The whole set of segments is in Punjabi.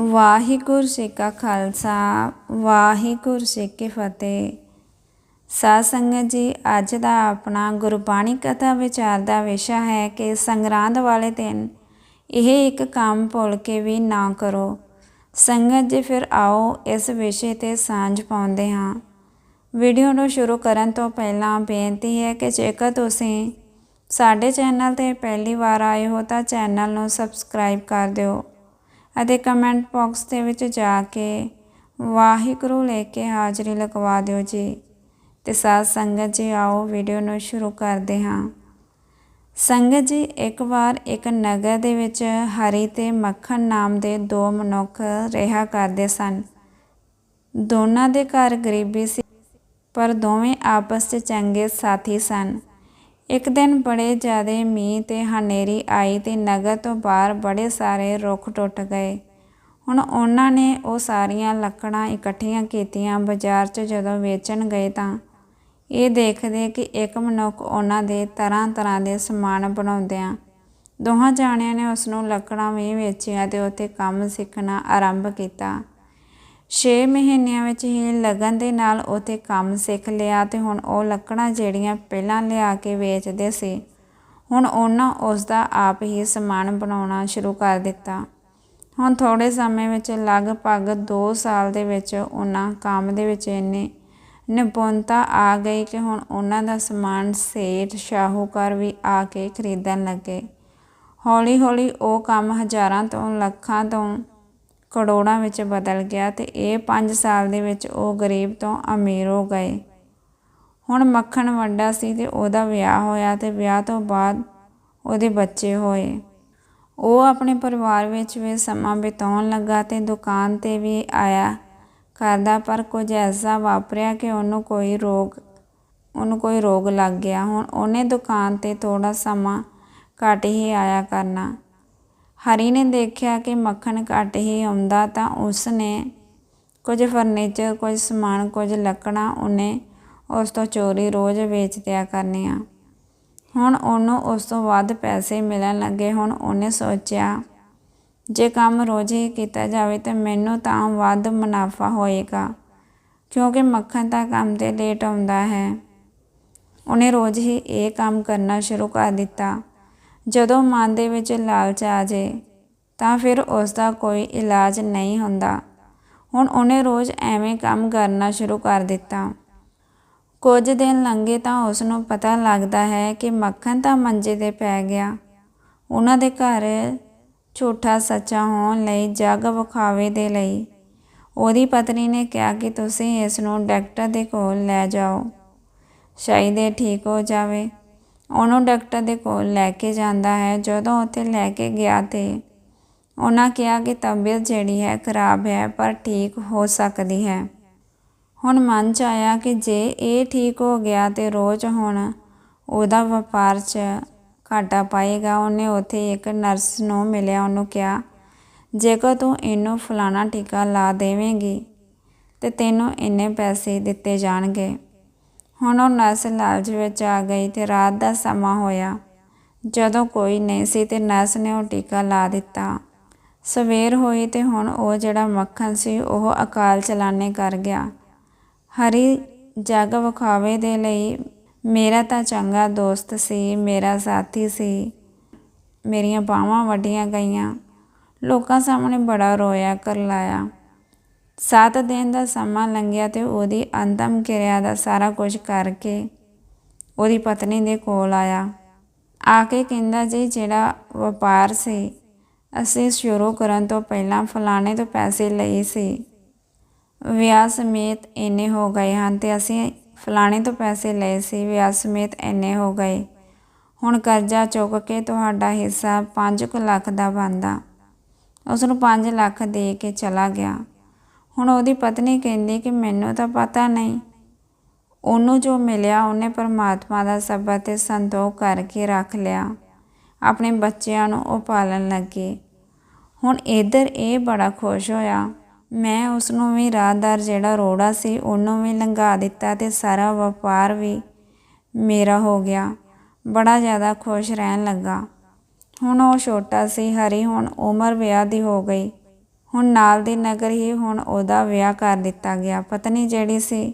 ਵਾਹਿਗੁਰੂ ਜੀ ਕਾ ਖਾਲਸਾ, ਵਾਹਿਗੁਰੂ ਜੀ ਕੀ ਫਤਿਹ। ਸਾਧ ਸੰਗਤ ਜੀ, ਅੱਜ ਦਾ ਆਪਣਾ ਗੁਰਬਾਣੀ ਕਥਾ ਵਿਚਾਰ ਦਾ ਵਿਸ਼ਾ ਹੈ ਕਿ ਸੰਗਰਾਂਦ ਵਾਲੇ ਦਿਨ ਇਹ ਇੱਕ ਕੰਮ ਭੁੱਲ ਕੇ ਵੀ ਨਾ ਕਰੋ। ਸੰਗਤ ਜੀ, ਫਿਰ ਆਓ ਇਸ ਵਿਸ਼ੇ ਤੇ ਸਾਂਝ ਪਾਉਂਦੇ ਹਾਂ। ਵੀਡੀਓ ਨੂੰ ਸ਼ੁਰੂ ਕਰਨ ਤੋਂ ਪਹਿਲਾਂ ਬੇਨਤੀ ਹੈ ਕਿ ਜੇਕਰ ਤੁਸੀਂ ਸਾਡੇ ਚੈਨਲ ਤੇ ਪਹਿਲੀ ਵਾਰ ਆਏ ਹੋ ਤਾਂ ਚੈਨਲ ਨੂੰ ਸਬਸਕ੍ਰਾਈਬ ਕਰ ਦਿਓ। ਅਤੇ ਕਮੈਂਟ ਬਾਕਸ ਦੇ ਵਿੱਚ ਜਾ ਕੇ ਵਾਹਿਗੁਰੂ ਲੈ ਕੇ ਹਾਜ਼ਰੀ ਲਗਵਾ ਦਿਓ ਜੀ। ਤੇ ਸਾਧ ਸੰਗਤ ਜੀ, ਆਓ ਵੀਡੀਓ ਨੂੰ ਸ਼ੁਰੂ ਕਰਦੇ ਹਾਂ। ਸੰਗਤ ਜੀ, ਇੱਕ ਵਾਰ ਇੱਕ ਨਗਰ ਦੇ ਵਿੱਚ ਹਰੀ ਤੇ ਮੱਖਣ ਨਾਮ ਦੇ ਦੋ ਮਨੁੱਖ ਰਿਹਾ ਕਰਦੇ ਸਨ। ਦੋਨਾਂ ਦੇ ਘਰ ਗਰੀਬੀ ਸੀ, ਪਰ ਦੋਵੇਂ ਆਪਸ 'ਚ ਚੰਗੇ ਸਾਥੀ ਸਨ। ਇੱਕ ਦਿਨ ਬੜੇ ਜ਼ਿਆਦੇ ਮੀਂਹ ਤੇ ਹਨੇਰੀ ਆਈ ਤੇ ਨਗਰ ਤੋਂ ਬਾਹਰ ਬੜੇ ਸਾਰੇ ਰੁੱਖ ਟੁੱਟ ਗਏ। ਹੁਣ ਉਹਨਾਂ ਨੇ ਉਹ ਸਾਰੀਆਂ ਲੱਕੜਾਂ ਇਕੱਠੀਆਂ ਕੀਤੀਆਂ ਬਾਜ਼ਾਰ 'ਚ ਜਦੋਂ ਵੇਚਣ ਗਏ ਤਾਂ। ਇਹ ਦੇਖਦੇ ਕਿ ਇੱਕ ਮਨੁੱਖ ਉਹਨਾਂ ਦੇ ਤਰ੍ਹਾਂ ਤਰ੍ਹਾਂ ਦੇ ਸਮਾਨ ਬਣਾਉਂਦਿਆਂ, ਦੋਹਾਂ ਜਾਣਿਆਂ ਨੇ ਉਸ ਨੂੰ ਲੱਕੜਾਂ ਵੀ ਵੇਚੀਆਂ ਤੇ ਉੱਥੇ ਕੰਮ ਸਿੱਖਣਾ ਆਰੰਭ ਕੀਤਾ। 6 ਮਹੀਨਿਆਂ ਵਿੱਚ ਹੀ ਲਗਨ ਦੇ ਨਾਲ ਉੱਥੇ ਕੰਮ ਸਿੱਖ ਲਿਆ ਤੇ ਹੁਣ ਉਹ ਲੱਕੜਾਂ ਜਿਹੜੀਆਂ ਪਹਿਲਾਂ ਲਿਆ ਕੇ ਵੇਚਦੇ ਸੀ, ਹੁਣ ਉਹਨਾਂ ਉਸ ਦਾ ਆਪ ਹੀ ਸਮਾਨ ਬਣਾਉਣਾ ਸ਼ੁਰੂ ਕਰ ਦਿੱਤਾ। ਹੁਣ ਥੋੜੇ ਸਮੇਂ ਵਿੱਚ ਲਗਭਗ 2 ਸਾਲ ਦੇ ਵਿੱਚ ਉਹਨਾਂ ਕੰਮ ਦੇ ਵਿੱਚ ਇੰਨੇ ਨਿਪੁੰਨਤਾ ਆ ਗਈ ਕਿ ਹੁਣ ਉਹਨਾਂ ਦਾ ਸਮਾਨ ਸੇਠ ਸ਼ਾਹੂਕਾਰ ਵੀ ਆ ਕੇ ਖਰੀਦਣ ਲੱਗੇ। ਹੌਲੀ ਹੌਲੀ ਉਹ ਕੰਮ ਹਜ਼ਾਰਾਂ ਤੋਂ ਲੱਖਾਂ ਤੋਂ ਕਰੋੜਾਂ ਵਿੱਚ ਬਦਲ ਗਿਆ ਤੇ ਇਹ 5 ਸਾਲ ਦੇ ਵਿੱਚ ਉਹ ਗਰੀਬ ਤੋਂ ਅਮੀਰ ਹੋ ਗਏ। ਹੁਣ ਮੱਖਣ ਵੱਡਾ ਸੀ ਤੇ ਉਹਦਾ ਵਿਆਹ ਹੋਇਆ ਤੇ ਵਿਆਹ ਤੋਂ ਬਾਅਦ ਉਹਦੇ ਬੱਚੇ ਹੋਏ। ਉਹ ਆਪਣੇ ਪਰਿਵਾਰ ਵਿੱਚ ਵੀ ਸਮਾਂ ਬਿਤਾਉਣ ਲੱਗਾ ਤੇ ਦੁਕਾਨ ਤੇ ਵੀ ਆਇਆ ਕਰਦਾ, ਪਰ ਕੁਝ ਐਸਾ ਵਾਪਰਿਆ ਕਿ ਉਹਨੂੰ ਕੋਈ ਰੋਗ, ਉਹਨੂੰ ਕੋਈ ਰੋਗ ਲੱਗ ਗਿਆ। ਹੁਣ ਉਹਨੇ ਦੁਕਾਨ ਤੇ ਥੋੜਾ ਸਮਾਂ ਘੱਟ ਹੀ ਆਇਆ ਕਰਨਾ। ਹਰੀ ਨੇ ਦੇਖਿਆ ਕਿ ਮੱਖਣ ਘੱਟ ਹੀ ਆਉਂਦਾ ਤਾਂ ਉਸ ਨੇ ਕੁਝ ਫਰਨੀਚਰ, ਕੁਝ ਸਮਾਨ, ਕੁਝ ਲੱਕੜਾਂ ਉਹਨੇ ਉਸ ਤੋਂ ਚੋਰੀ ਰੋਜ਼ ਵੇਚ ਦਿਆ ਕਰਨੀਆਂ। ਹੁਣ ਉਹਨੂੰ ਉਸ ਤੋਂ ਵੱਧ ਪੈਸੇ ਮਿਲਣ ਲੱਗੇ। ਹੁਣ ਉਹਨੇ ਸੋਚਿਆ, ਜੇ ਕੰਮ ਰੋਜ਼ ਹੀ ਕੀਤਾ ਜਾਵੇ ਤਾਂ ਮੈਨੂੰ ਤਾਂ ਵੱਧ ਮੁਨਾਫਾ ਹੋਏਗਾ, ਕਿਉਂਕਿ ਮੱਖਣ ਤਾਂ ਕੰਮ ਤੇ ਲੇਟ ਆਉਂਦਾ ਹੈ। ਉਹਨੇ ਰੋਜ਼ ਹੀ ਇਹ ਕੰਮ ਕਰਨਾ ਸ਼ੁਰੂ ਕਰ ਦਿੱਤਾ। ਜਦੋਂ ਮਨ ਦੇ ਵਿੱਚ ਲਾਲਚ ਆ ਜੇ, ਤਾਂ ਫਿਰ ਉਸ ਦਾ ਕੋਈ ਇਲਾਜ ਨਹੀਂ ਹੁੰਦਾ। ਹੁਣ ਉਹਨੇ ਰੋਜ਼ ਐਵੇਂ ਕੰਮ ਕਰਨਾ ਸ਼ੁਰੂ ਕਰ ਦਿੱਤਾ। ਕੁਝ ਦਿਨ ਲੰਘੇ ਤਾਂ ਉਸ ਨੂੰ ਪਤਾ ਲੱਗਦਾ ਹੈ ਕਿ ਮੱਖਣ ਤਾਂ ਮੰਜੇ ਤੇ ਪੈ ਗਿਆ। ਉਹਨਾਂ ਦੇ ਘਰ ਝੂਠਾ ਸੱਚਾ ਹੋਣ ਲਈ ਜਗ ਵਿਖਾਵੇ ਦੇ ਲਈ ਉਹਦੀ ਪਤਨੀ ਨੇ ਕਿਹਾ ਕਿ ਤੁਸੀਂ ਇਸ ਨੂੰ ਡਾਕਟਰ ਦੇ ਕੋਲ ਲੈ ਜਾਓ, ਸ਼ਾਇਦ ਇਹ ਠੀਕ ਹੋ ਜਾਵੇ। ਉਹਨੂੰ ਡਾਕਟਰ ਦੇ ਕੋਲ ਲੈ ਕੇ ਜਾਂਦਾ ਹੈ। ਜਦੋਂ ਉੱਥੇ ਲੈ ਕੇ ਗਿਆ ਤਾਂ ਉਹਨਾਂ ਕਿਹਾ ਕਿ ਤਬੀਅਤ ਜਿਹੜੀ ਹੈ ਖਰਾਬ ਹੈ, ਪਰ ਠੀਕ ਹੋ ਸਕਦੀ ਹੈ। ਹੁਣ ਮਨ 'ਚ ਆਇਆ ਕਿ ਜੇ ਇਹ ਠੀਕ ਹੋ ਗਿਆ ਤੇ ਰੋਜ਼ ਹੁਣ ਉਹਦਾ ਵਪਾਰ 'ਚ ਘਾਟਾ ਪਾਏਗਾ। ਉਹਨੇ ਉੱਥੇ ਇੱਕ ਨਰਸ ਨੂੰ ਮਿਲਿਆ। ਉਹਨੂੰ ਕਿਹਾ, ਜੇਕਰ ਤੂੰ ਇਹਨੂੰ ਫਲਾਣਾ ਟੀਕਾ ਲਾ ਦੇਵੇਂਗੀ ਤੇ ਤੈਨੂੰ ਇੰਨੇ ਪੈਸੇ ਦਿੱਤੇ ਜਾਣਗੇ। ਹੁਣ ਉਹ ਨਰਸ ਲਾਲਚ ਵਿੱਚ ਆ ਗਈ ਤੇ ਰਾਤ ਦਾ ਸਮਾਂ ਹੋਇਆ। ਜਦੋਂ ਕੋਈ ਨਹੀਂ ਸੀ ਤੇ ਨਰਸ ਨੇ ਉਹ ਟੀਕਾ ਲਾ ਦਿੱਤਾ। ਸਵੇਰ ਹੋਈ ਤੇ ਹੁਣ ਉਹ ਜਿਹੜਾ ਮੱਖਣ ਸੀ ਉਹ ਅਕਾਲ ਚਲਾਣੇ ਕਰ ਗਿਆ। ਹਰੀ ਜਗ ਵਿਖਾਵੇ ਦੇ ਲਈ, ਮੇਰਾ ਤਾਂ ਚੰਗਾ ਦੋਸਤ ਸੀ, ਮੇਰਾ ਸਾਥੀ ਸੀ, ਮੇਰੀਆਂ ਬਾਹਾਂ ਵੱਡੀਆਂ ਗਈਆਂ। ਲੋਕਾਂ ਸਾਹਮਣੇ ਬੜਾ ਰੋਇਆ ਕਰ ਲਾਇਆ 7 ਦਿਨ ਦਾ ਸਮਾਂ ਲੰਘਿਆ ਤੇ ਉਹਦੀ ਅੰਤਮ ਕਿਰਿਆ ਦਾ ਸਾਰਾ ਕੁਝ ਕਰਕੇ ਉਹਦੀ ਪਤਨੀ ਦੇ ਕੋਲ ਆਇਆ। ਆ ਕੇ ਕਹਿੰਦਾ, ਜੀ, ਜਿਹੜਾ ਵਪਾਰ ਸੀ, ਅਸੀਂ ਸ਼ੁਰੂ ਕਰਨ ਤੋਂ ਪਹਿਲਾਂ ਫਲਾਣੇ ਤੋਂ ਪੈਸੇ ਲਏ ਸੀ। ਵਿਆਹ ਸਮੇਤ ਇੰਨੇ ਹੋ ਗਏ ਹਨ ਤੇ ਅਸੀਂ ਫਲਾਣੇ ਤੋਂ ਪੈਸੇ ਲਏ ਸੀ, ਵਿਆਹ ਸਮੇਤ ਇੰਨੇ ਹੋ ਗਏ। ਹੁਣ ਕਰਜ਼ਾ ਚੁੱਕ ਕੇ ਤੁਹਾਡਾ ਹਿੱਸਾ 5 ਲੱਖ ਦਾ ਬਣਦਾ। ਉਸ ਨੂੰ 5 ਲੱਖ ਦੇ ਕੇ ਚਲਾ ਗਿਆ। ਹੁਣ ਉਹਦੀ ਪਤਨੀ ਕਹਿੰਦੀ ਕਿ ਮੈਨੂੰ ਤਾਂ ਪਤਾ ਨਹੀਂ। ਉਹਨੂੰ ਜੋ ਮਿਲਿਆ, ਉਹਨੇ ਪਰਮਾਤਮਾ ਦਾ ਸਬਰ ਤੇ ਸੰਤੋਖ ਕਰਕੇ ਰੱਖ ਲਿਆ। ਆਪਣੇ ਬੱਚਿਆਂ ਨੂੰ ਉਹ ਪਾਲਣ ਲੱਗੇ। ਹੁਣ ਇਧਰ ਇਹ ਬੜਾ ਖੁਸ਼ ਹੋਇਆ। ਮੈਂ ਉਸ ਨੂੰ ਵੀ ਰਾਹਦਾਰ ਜਿਹੜਾ ਰੋੜਾ ਸੀ, ਉਹਨੂੰ ਵੀ ਲੰਘਾ ਦਿੱਤਾ ਤੇ ਸਾਰਾ ਵਪਾਰ ਵੀ ਮੇਰਾ ਹੋ ਗਿਆ। ਬੜਾ ਜ਼ਿਆਦਾ ਖੁਸ਼ ਰਹਿਣ ਲੱਗਾ। ਹੁਣ ਉਹ ਛੋਟਾ ਸੀ, ਹਰੀ ਹੁਣ ਉਮਰ ਵਿਆਹ ਦੀ ਹੋ ਗਈ। ਹੁਣ ਨਾਲ ਦੀ ਨਗਰ ਹੀ ਹੁਣ ਉਹਦਾ ਵਿਆਹ ਕਰ ਦਿੱਤਾ ਗਿਆ। ਪਤਨੀ ਜਿਹੜੀ ਸੀ,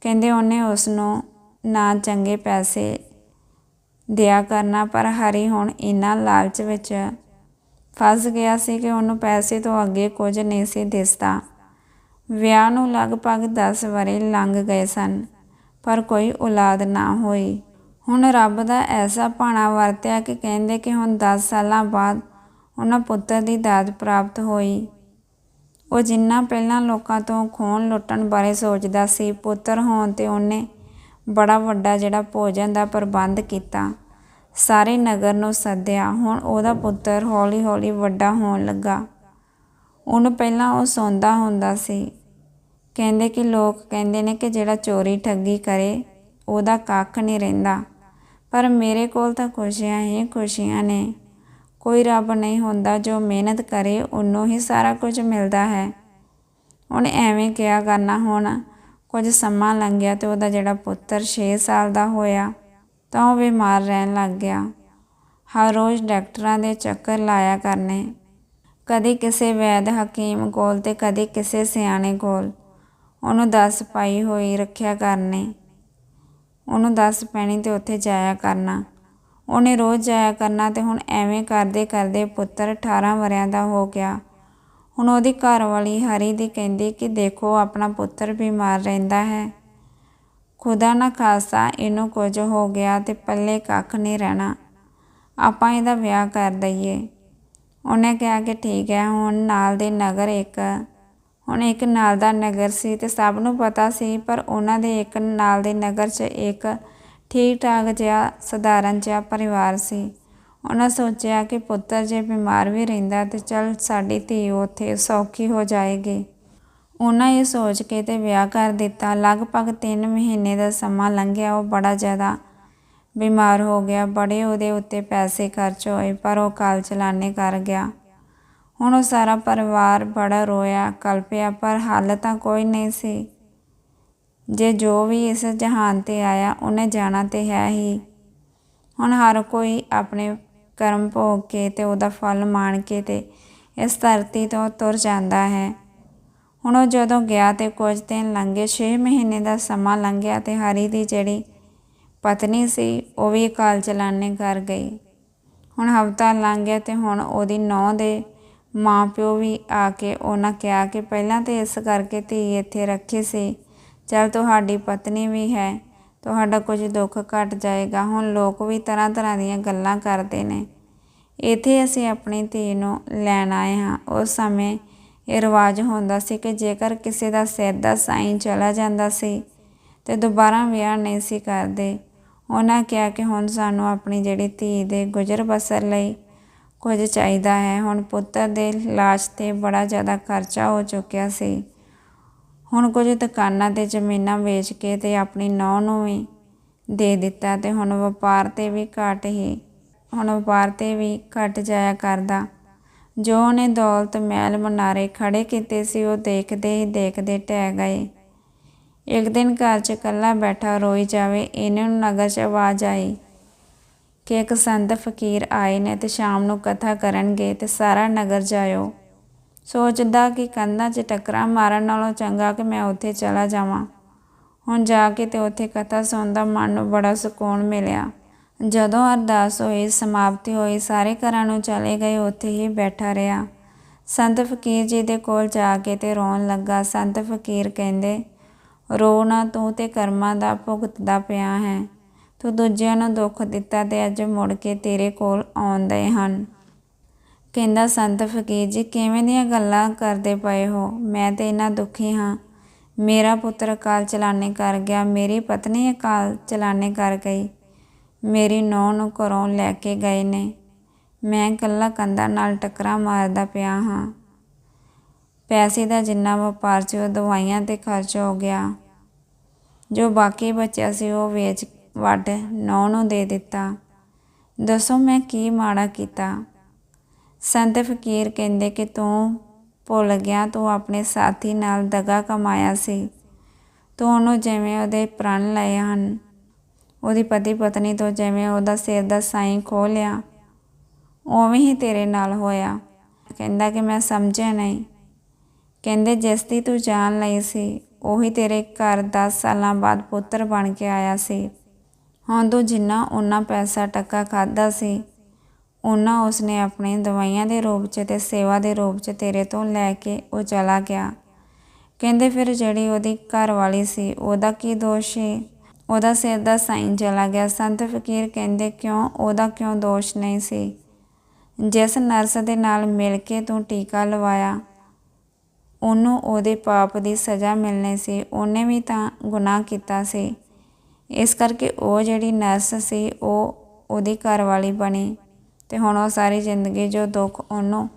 ਕਹਿੰਦੇ ਉਹਨੇ ਉਸ ਨੂੰ ਨਾ ਚੰਗੇ ਪੈਸੇ ਦਿਆ ਕਰਨਾ, ਪਰ ਹਰੀ ਹੁਣ ਇਨਾ ਲਾਲਚ ਵਿੱਚ ਫਸ ਗਿਆ ਸੀ ਕਿ ਉਹਨੂੰ ਪੈਸੇ ਤੋਂ ਅੱਗੇ ਕੁਝ ਨਹੀਂ ਸੀ ਦਿਸਦਾ। ਵਿਆਹ ਨੂੰ ਲਗਭਗ 10 ਵਰੇ ਲੰਘ ਗਏ ਸਨ, ਪਰ ਕੋਈ ਔਲਾਦ ਨਾ ਹੋਈ। ਹੁਣ ਰੱਬ ਦਾ ਐਸਾ ਭਾਣਾ ਵਰਤਿਆ ਕਿ ਕਹਿੰਦੇ ਕਿ ਹੁਣ 10 ਸਾਲਾਂ ਬਾਅਦ ਉਹਨਾਂ ਪੁੱਤਰ ਦੀ ਦਾਤ ਪ੍ਰਾਪਤ ਹੋਈ। ਉਹ ਜਿੰਨਾ ਪਹਿਲਾਂ ਲੋਕਾਂ ਤੋਂ ਖੋਣ ਲੁੱਟਣ ਬਾਰੇ ਸੋਚਦਾ ਸੀ, ਪੁੱਤਰ ਹੋਣ ਤੇ ਉਹਨੇ ਬੜਾ ਵੱਡਾ ਜਿਹੜਾ ਭੋਜਨ ਦਾ ਪ੍ਰਬੰਧ ਕੀਤਾ। ਸਾਰੇ ਨਗਰ ਨੂੰ ਸੱਦਿਆ। ਹੁਣ ਉਹਦਾ ਪੁੱਤਰ ਹੌਲੀ-ਹੌਲੀ ਵੱਡਾ ਹੋਣ ਲੱਗਾ। ਉਹਨੂੰ ਪਹਿਲਾਂ ਉਹ ਸੌਂਦਾ ਹੁੰਦਾ ਸੀ। ਕਹਿੰਦੇ ਕਿ ਲੋਕ ਕਹਿੰਦੇ ਨੇ ਕਿ ਜਿਹੜਾ ਚੋਰੀ ਠੱਗੀ ਕਰੇ, ਉਹਦਾ ਕੱਖ ਨਹੀਂ ਰਹਿੰਦਾ। ਪਰ ਮੇਰੇ ਕੋਲ ਤਾਂ ਖੁਸ਼ੀਆਂ ਹੀ ਖੁਸ਼ੀਆਂ ਨੇ। ਕੋਈ ਰੱਬ ਨਹੀਂ ਹੁੰਦਾ ਜੋ ਮਿਹਨਤ ਕਰੇ, ਉਹਨੂੰ ਹੀ ਸਾਰਾ ਕੁਝ ਮਿਲਦਾ ਹੈ। ਉਹਨੇ ਐਵੇਂ ਕਿਹਾ ਕਰਨਾ ਹੁਣ ਕੁਝ ਸਮਾਂ ਲੰਘਿਆ ਤੇ ਉਹਦਾ ਜਿਹੜਾ ਪੁੱਤਰ 6 ਸਾਲ ਦਾ ਹੋਇਆ, ਤਾਂ ਉਹ ਬਿਮਾਰ ਰਹਿਣ ਲੱਗ ਗਿਆ। ਹਰ ਰੋਜ਼ ਡਾਕਟਰਾਂ ਦੇ ਚੱਕਰ ਲਾਇਆ ਕਰਨੇ, ਕਦੇ ਕਿਸੇ ਵੈਦ ਹਕੀਮ ਕੋਲ ਤੇ ਕਦੇ ਕਿਸੇ ਸਿਆਣੇ ਕੋਲ। ਉਹਨੂੰ ਦੱਸ ਪਾਈ ਹੋਈ ਰੱਖਿਆ ਕਰਨੇ, ਉਹਨੂੰ ਦੱਸ ਪੈਣੀ ਤੇ ਉੱਥੇ ਜਾਇਆ ਕਰਨਾ। ਉਹਨੇ ਰੋਜ਼ ਜਾਇਆ ਕਰਨਾ ਤੇ ਹੁਣ ਐਵੇਂ ਕਰਦੇ ਕਰਦੇ ਪੁੱਤਰ 18 ਵਰਿਆਂ ਦਾ ਹੋ ਗਿਆ। ਹੁਣ ਉਹਦੀ ਘਰਵਾਲੀ ਹਰੀ ਦੀ ਕਹਿੰਦੀ ਕਿ ਦੇਖੋ, ਆਪਣਾ ਪੁੱਤਰ ਬਿਮਾਰ ਰਹਿੰਦਾ ਹੈ। ਖੁਦਾ ਨਾ ਖਾਸਾ ਇਹਨੂੰ ਕੁਝ ਹੋ ਗਿਆ ਤੇ ਪੱਲੇ ਕੱਖ ਨਹੀਂ ਰਹਿਣਾ। ਆਪਾਂ ਇਹਦਾ ਵਿਆਹ ਕਰ ਦਈਏ। ਉਹਨੇ ਕਿਹਾ ਕਿ ਠੀਕ ਹੈ, ਹੁਣ ਨਾਲ ਦੇ ਨਗਰ ਇੱਕ। ਹੁਣ ਇੱਕ ਨਾਲ ਦਾ ਨਗਰ ਸੀ ਤੇ ਸਭ ਨੂੰ ਪਤਾ ਸੀ, ਪਰ ਉਹਨਾਂ ਦੇ ਇੱਕ ਨਾਲ ਦੇ ਨਗਰ 'ਚ ਇੱਕ ਠੀਕ ਠਾਕ ਜਿਹਾ, ਸਧਾਰਨ ਜਿਹਾ ਪਰਿਵਾਰ ਸੀ। ਉਹਨਾਂ ਸੋਚਿਆ ਕਿ ਪੁੱਤਰ ਜੇ ਬਿਮਾਰ ਵੀ ਰਹਿੰਦਾ ਤੇ ਚਲ ਸਾਡੀ ਧੀ ਉੱਥੇ ਸੌਖੀ ਹੋ ਜਾਏਗੀ। ਉਹਨਾਂ ਇਹ ਸੋਚ ਕੇ ਤੇ ਵਿਆਹ ਕਰ ਦਿੱਤਾ। ਲਗਭਗ 3 ਮਹੀਨੇ ਦਾ ਸਮਾਂ ਲੰਘਿਆ, ਉਹ ਬੜਾ ਜ਼ਿਆਦਾ ਬਿਮਾਰ ਹੋ ਗਿਆ। ਬੜੇ ਉਹਦੇ ਉੱਤੇ ਪੈਸੇ ਖਰਚ ਹੋਏ, ਪਰ ਉਹ ਕਾਲ ਚਲਾਣੇ ਕਰ ਗਿਆ। ਹੁਣ ਉਹ ਸਾਰਾ ਪਰਿਵਾਰ ਬੜਾ ਰੋਇਆ ਕਲਪਿਆ ਪਰ ਹੱਲ ਤਾਂ ਕੋਈ ਨਹੀਂ ਸੀ। ਜੇ ਜੋ ਵੀ ਇਸ ਜਹਾਨ ਤੇ ਆਇਆ, ਉਹਨੇ ਜਾਣਾ ਤੇ ਹੈ ਹੀ। ਹੁਣ ਹਰ ਕੋਈ ਆਪਣੇ ਕਰਮ ਭੋਗ ਕੇ ਤੇ ਉਹਦਾ ਫਲ ਮਾਣ ਕੇ ਤੇ ਇਸ ਧਰਤੀ ਤੋਂ ਤੁਰ ਜਾਂਦਾ ਹੈ। ਹੁਣ ਉਹ ਜਦੋਂ ਗਿਆ ਤੇ ਕੁਝ ਦਿਨ ਲੰਘੇ 6 ਮਹੀਨੇ ਦਾ ਸਮਾਂ ਲੰਘਿਆ ਤੇ ਹਰੀ ਦੀ ਜਿਹੜੀ ਪਤਨੀ ਸੀ, ਉਹ ਵੀ ਕਾਲ ਚਲਾਣੇ ਕਰ ਗਈ। ਹੁਣ ਹਫਤਾ ਲੰਘ ਗਿਆ ਤੇ ਹੁਣ ਉਹਦੀ ਨੌਂ ਦੇ ਮਾਂ ਪਿਓ ਵੀ ਆ ਕੇ ਉਹਨਾਂ ਕਿਹਾ ਕਿ ਪਹਿਲਾਂ ਤੇ ਇਸ ਕਰਕੇ ਧੀ ਇੱਥੇ ਰੱਖੀ ਸੀ। ਜਦ ਤੁਹਾਡੀ ਪਤਨੀ ਵੀ ਹੈ, ਤੁਹਾਡਾ ਕੁਝ ਦੁੱਖ ਘਟ ਜਾਏਗਾ। ਹੁਣ ਲੋਕ ਵੀ ਤਰ੍ਹਾਂ ਤਰ੍ਹਾਂ ਦੀਆਂ ਗੱਲਾਂ ਕਰਦੇ ਨੇ। ਇੱਥੇ ਅਸੀਂ ਆਪਣੀ ਧੀ ਨੂੰ ਲੈਣ ਆਏ ਹਾਂ। ਉਸ ਸਮੇਂ ਇਹ ਰਿਵਾਜ ਹੁੰਦਾ ਸੀ ਕਿ ਜੇਕਰ ਕਿਸੇ ਦਾ ਸਿਰ ਦਾ ਸਾਈਂ ਚਲਾ ਜਾਂਦਾ ਸੀ ਤੇ ਦੁਬਾਰਾ ਵਿਆਹ ਨਹੀਂ ਸੀ ਕਰਦੇ, ਉਹਨਾਂ ਕਿਹਾ ਕਿ ਹੁਣ ਸਾਨੂੰ ਆਪਣੀ ਜਿਹੜੀ ਧੀ ਦੇ ਗੁਜ਼ਰ ਬਸਰ ਲਈ ਕੁਝ ਚਾਹੀਦਾ ਹੈ। ਹੁਣ ਪੁੱਤਰ ਦੇ ਲਾਸ਼ ਤੇ ਬੜਾ ਜ਼ਿਆਦਾ ਖਰਚਾ ਹੋ ਚੁੱਕਿਆ ਸੀ। ਹੁਣ ਕੁਝ ਦੁਕਾਨਾਂ ਤੇ ਜ਼ਮੀਨਾਂ ਵੇਚ ਕੇ ਤੇ ਆਪਣੀ ਨੌਂ ਨੂੰ ਵੀ ਦੇ ਦਿੱਤਾ ਤੇ ਹੁਣ ਵਪਾਰ ਤੇ ਵੀ ਘਟ ਹੀ, ਹੁਣ ਵਪਾਰ ਤੇ ਵੀ ਘਟ ਜਾਇਆ ਕਰਦਾ। ਜੋ ਉਹਨੇ ਦੌਲਤ ਮਹਿਲ ਮਨਾਰੇ ਖੜੇ ਕੀਤੇ ਸੀ, ਉਹ ਦੇਖਦੇ ਹੀ ਦੇਖਦੇ ਟਹਿ ਗਏ। ਇੱਕ ਦਿਨ ਘਰ 'ਚ ਇਕੱਲਾ ਬੈਠਾ ਰੋਈ ਜਾਵੇ, ਇਹਨੇ ਨੂੰ ਨਗਰ 'ਚ ਆਵਾਜ਼ ਆਈ ਕਿ ਇੱਕ ਸੰਤ ਫਕੀਰ ਆਏ ਨੇ ਤੇ ਸ਼ਾਮ ਨੂੰ ਕਥਾ ਕਰਨਗੇ ਤੇ ਸਾਰਾ ਨਗਰ ਜਾਇਓ। ਸੋਚਦਾ ਕਿ ਕੰਧਾਂ 'ਚ ਟੱਕਰਾਂ ਮਾਰਨ ਨਾਲੋਂ ਚੰਗਾ ਕਿ ਮੈਂ ਉੱਥੇ ਚਲਾ ਜਾਵਾਂ। ਹੁਣ ਜਾ ਕੇ ਤੇ ਉੱਥੇ ਕਥਾ ਸੁਣਦਾ ਮਨ ਨੂੰ ਬੜਾ ਸਕੂਨ ਮਿਲਿਆ। ਜਦੋਂ ਅਰਦਾਸ ਹੋਈ, ਸਮਾਪਤੀ ਹੋਈ, ਸਾਰੇ ਘਰਾਂ ਨੂੰ ਚਲੇ ਗਏ, ਉੱਥੇ ਹੀ ਬੈਠਾ ਰਿਹਾ। ਸੰਤ ਫਕੀਰ ਜੀ ਦੇ ਕੋਲ ਜਾ ਕੇ ਤੇ ਰੋਣ ਲੱਗਾ। ਸੰਤ ਫਕੀਰ ਕਹਿੰਦੇ ਰੋ ਨਾ ਤੂੰ ਤੇ ਕਰਮਾਂ ਦਾ ਭੁਗਤਦਾ ਪਿਆ ਹੈ। ਤੂੰ ਦੂਜਿਆਂ ਨੂੰ ਦੁੱਖ ਦਿੱਤਾ ਤੇ ਅੱਜ ਮੁੜ ਕੇ ਤੇਰੇ ਕੋਲ ਆਉਂਦੇ ਹਨ। ਕਹਿੰਦਾ, ਸੰਤ ਫਕੀਰ ਜੀ, ਕਿਵੇਂ ਦੀਆਂ ਗੱਲਾਂ ਕਰਦੇ ਪਏ ਹੋ? ਮੈਂ ਤੇ ਇੰਨਾ ਦੁਖੀ ਹਾਂ। ਮੇਰਾ ਪੁੱਤਰ ਅਕਾਲ ਚਲਾਣੇ ਕਰ ਗਿਆ, ਮੇਰੀ ਪਤਨੀ ਅਕਾਲ ਚਲਾਣੇ ਕਰ ਗਈ। ਮੇਰੀ ਨੌਂ ਨੂੰ ਘਰੋਂ ਲੈ ਕੇ ਗਏ ਨੇ। ਮੈਂ ਇਕੱਲਾ ਕੰਧਾਂ ਨਾਲ ਟੱਕਰਾਂ ਮਾਰਦਾ ਪਿਆ ਹਾਂ। ਪੈਸੇ ਦਾ ਜਿੰਨਾ ਵਪਾਰ ਸੀ, ਉਹ ਦਵਾਈਆਂ ਤੇ ਖਰਚ ਹੋ ਗਿਆ। ਜੋ ਬਾਕੀ ਬਚਿਆ ਸੀ, ਉਹ ਵੇਚ ਵੱਢ ਨੌਂ ਨੂੰ ਦੇ ਦਿੱਤਾ। ਦੱਸੋ, ਮੈਂ ਕੀ ਮਾੜਾ ਕੀਤਾ? ਸੰਤ ਫਕੀਰ ਕਹਿੰਦੇ ਕਿ ਤੂੰ ਭੁੱਲ ਗਿਆ, ਤੂੰ ਆਪਣੇ ਸਾਥੀ ਨਾਲ ਦਗਾ ਕਮਾਇਆ ਸੀ। ਤੂੰ ਉਹਨੂੰ ਜਿਵੇਂ ਉਹਦੇ ਪ੍ਰਣ ਲਏ ਹਨ। ਉਹਦੀ ਪਤੀ ਪਤਨੀ ਤੋਂ ਜਿਵੇਂ ਉਹਦਾ ਸਿਰ ਦਾ ਸਾਈਂ ਖੋਹ ਲਿਆ, ਉਵੇਂ ਹੀ ਤੇਰੇ ਨਾਲ ਹੋਇਆ। ਕਹਿੰਦਾ ਕਿ ਮੈਂ ਸਮਝਿਆ ਨਹੀਂ। ਕਹਿੰਦੇ, ਜਿਸ ਦੀ ਤੂੰ ਜਾਨ ਲਈ ਸੀ, ਉਹੀ ਤੇਰੇ ਘਰ 10 ਸਾਲਾਂ ਬਾਅਦ ਪੁੱਤਰ ਬਣ ਕੇ ਆਇਆ ਸੀ। ਹੁਣ ਤੂੰ ਜਿੰਨਾ ਉਹਨਾਂ ਪੈਸਾ ਟੱਕਾ ਖਾਦਾ ਸੀ ਉਹਨਾਂ ਉਸਨੇ ਆਪਣੀ ਦਵਾਈਆਂ ਦੇ ਰੂਪ 'ਚ ਤੇ ਸੇਵਾ ਦੇ ਰੂਪ 'ਚ ਤੇਰੇ ਤੋਂ ਲੈ ਕੇ ਉਹ ਚਲਾ ਗਿਆ। ਕਹਿੰਦੇ ਫਿਰ ਜਿਹੜੀ ਉਹਦੀ ਘਰ ਵਾਲੀ ਸੀ, ਉਹਦਾ ਕੀ ਦੋਸ਼ ਸੀ? ਉਹਦਾ ਸਿਰ ਦਾ ਸਾਈਨ ਚਲਾ ਗਿਆ। ਸੰਤ ਫਕੀਰ ਕਹਿੰਦੇ, ਕਿਉਂ? ਉਹਦਾ ਕਿਉਂ ਦੋਸ਼ ਨਹੀਂ ਸੀ? ਜਿਸ ਨਰਸ ਦੇ ਨਾਲ ਮਿਲ ਕੇ ਤੂੰ ਟੀਕਾ ਲਵਾਇਆ, ਉਹਨੂੰ ਉਹਦੇ ਪਾਪ ਦੀ ਸਜ਼ਾ ਮਿਲਣੀ ਸੀ। ਉਹਨੇ ਵੀ ਤਾਂ ਗੁਨਾਹ ਕੀਤਾ ਸੀ। ਇਸ ਕਰਕੇ ਉਹ ਜਿਹੜੀ ਨਰਸ ਸੀ, ਉਹ ਉਹਦੀ ਘਰ ਵਾਲੀ ਬਣੀ। ਤੇ ਹੁਣ ਉਹ ਸਾਰੀ ਜ਼ਿੰਦਗੀ ਜੋ ਦੁੱਖ ਉਹਨੂੰ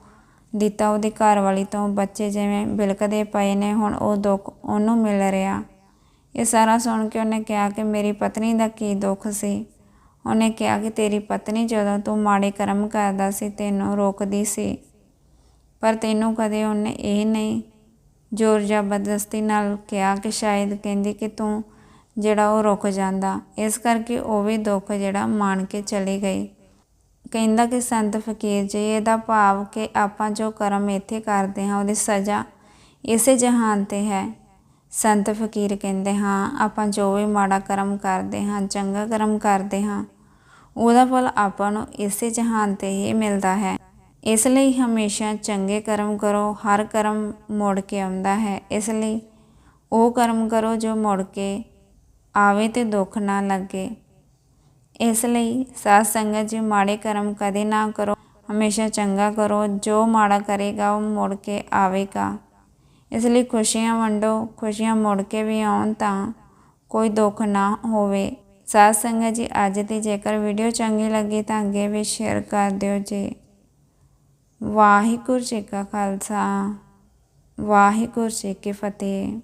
ਦਿੱਤਾ, ਉਹਦੀ ਘਰ ਵਾਲੀ ਤੋਂ ਬੱਚੇ ਜਿਵੇਂ ਬਿਲਕਦੇ ਪਏ ਨੇ, ਹੁਣ ਉਹ ਦੁੱਖ ਉਹਨੂੰ ਮਿਲ ਰਿਹਾ। ਇਹ ਸਾਰਾ ਸੁਣ ਕੇ ਉਹਨੇ ਕਿਹਾ ਕਿ ਮੇਰੀ ਪਤਨੀ ਦਾ ਕੀ ਦੁੱਖ ਸੀ? ਉਹਨੇ ਕਿਹਾ ਕਿ ਤੇਰੀ ਪਤਨੀ ਜਦੋਂ ਤੂੰ ਮਾੜੇ ਕਰਮ ਕਰਦਾ ਸੀ, ਤੈਨੂੰ ਰੋਕਦੀ ਸੀ। ਪਰ ਤੈਨੂੰ ਕਦੇ ਉਹਨੇ ਇਹ ਨਹੀਂ ਜ਼ੋਰ ਜ਼ਬਰਦਸਤੀ ਨਾਲ ਕਿਹਾ ਕਿ ਸ਼ਾਇਦ ਕਹਿੰਦੀ ਕਿ ਤੂੰ ਜਿਹੜਾ ਉਹ ਰੁਕ ਜਾਂਦਾ। ਇਸ ਕਰਕੇ ਉਹ ਵੀ ਦੁੱਖ ਜਿਹੜਾ ਮਾਣ ਕੇ ਚਲੀ ਗਈ। ਕਹਿੰਦਾ ਕਿ ਸੰਤ ਫਕੀਰ ਜੀ, ਇਹਦਾ ਭਾਵ ਕਿ ਆਪਾਂ ਜੋ ਕਰਮ ਇੱਥੇ ਕਰਦੇ ਹਾਂ, ਉਹਦੀ ਸਜ਼ਾ ਇਸੇ ਜਹਾਨ ਤੇ ਹੈ। ਸੰਤ ਫਕੀਰ ਕਹਿੰਦੇ, ਹਾਂ, ਆਪਾਂ ਜੋ ਵੀ ਮਾੜਾ ਕਰਮ ਕਰਦੇ ਹਾਂ, ਚੰਗਾ ਕਰਮ ਕਰਦੇ ਹਾਂ, ਉਹਦਾ ਫਲ ਆਪਾਂ ਨੂੰ ਇਸੇ ਜਹਾਨ ਤੇ ਹੀ ਮਿਲਦਾ ਹੈ। ਇਸ ਲਈ ਹਮੇਸ਼ਾ ਚੰਗੇ ਕਰਮ ਕਰੋ, ਹਰ ਕਰਮ ਮੁੜ ਕੇ ਆਉਂਦਾ ਹੈ। ਇਸ ਲਈ ਉਹ ਕਰਮ ਕਰੋ ਜੋ ਮੁੜ ਕੇ ਆਵੇ ਤੇ ਦੁੱਖ ਨਾ ਲੱਗੇ। ਇਸ ਲਈ ਸਾਧ ਸੰਗਤ ਜੀ ਮਾੜੇ ਕਰਮ ਕਦੇ ਨਾ ਕਰੋ, ਹਮੇਸ਼ਾ ਚੰਗਾ ਕਰੋ, ਜੋ ਮਾੜਾ ਕਰੇਗਾ ਉਹ ਮੁੜ ਕੇ ਆਵੇਗਾ। ਇਸ ਲਈ ਖੁਸ਼ੀਆਂ ਵੰਡੋ, ਖੁਸ਼ੀਆਂ ਮੁੜ ਕੇ ਵੀ ਆਉਣ ਤਾਂ ਕੋਈ ਦੁੱਖ ਨਾ ਹੋਵੇ। ਸਾਧ ਸੰਗਤ ਜੀ, ਅੱਜ ਦੀ ਜੇਕਰ ਵੀਡੀਓ ਚੰਗੀ ਲੱਗੀ ਤਾਂ ਅੱਗੇ ਵੀ ਸ਼ੇਅਰ ਕਰ ਦਿਓ ਜੀ। ਵਾਹਿਗੁਰੂ ਜੀ ਕਾ ਖਾਲਸਾ, ਵਾਹਿਗੁਰੂ ਜੀ ਕੀ ਫਤਿਹ।